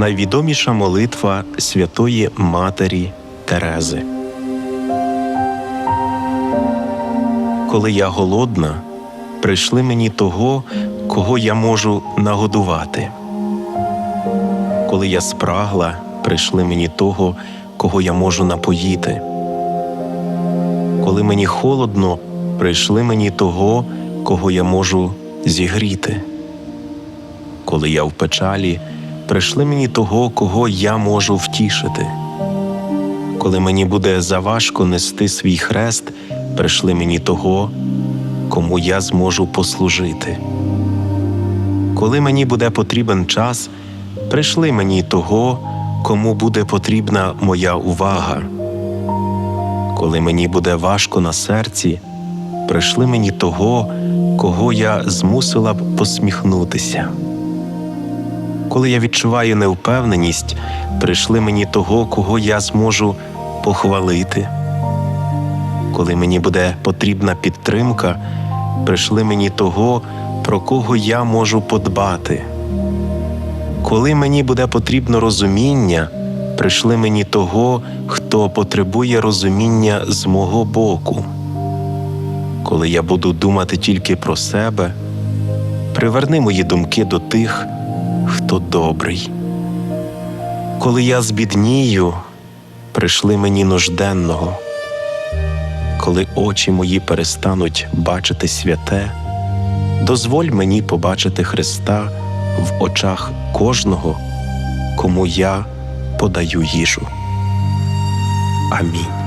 найвідоміша молитва Святої Матері Терези. Коли я голодна, прийшли мені того, кого я можу нагодувати. Коли я спрагла, прийшли мені того, кого я можу напоїти. Коли мені холодно, прийшли мені того, кого я можу зігріти. Коли я в печалі, прийшли мені того, кого я можу втішити. Коли мені буде заважко нести свій хрест, прийшли мені того, кому я зможу послужити. Коли мені буде потрібен час, прийшли мені того, кому буде потрібна моя увага. Коли мені буде важко на серці, прийшли мені того, кого я змусила б посміхнутися. Коли я відчуваю невпевненість, прийшли мені того, кого я зможу похвалити. Коли мені буде потрібна підтримка, прийшли мені того, про кого я можу подбати. Коли мені буде потрібно розуміння, прийшли мені того, хто потребує розуміння з мого боку. Коли я буду думати тільки про себе, приверни мої думки до тих, хто добрий. Коли я збіднію, прийшли мені нужденного. Коли очі мої перестануть бачити святе, дозволь мені побачити Христа в очах кожного, кому я подаю їжу. Амінь.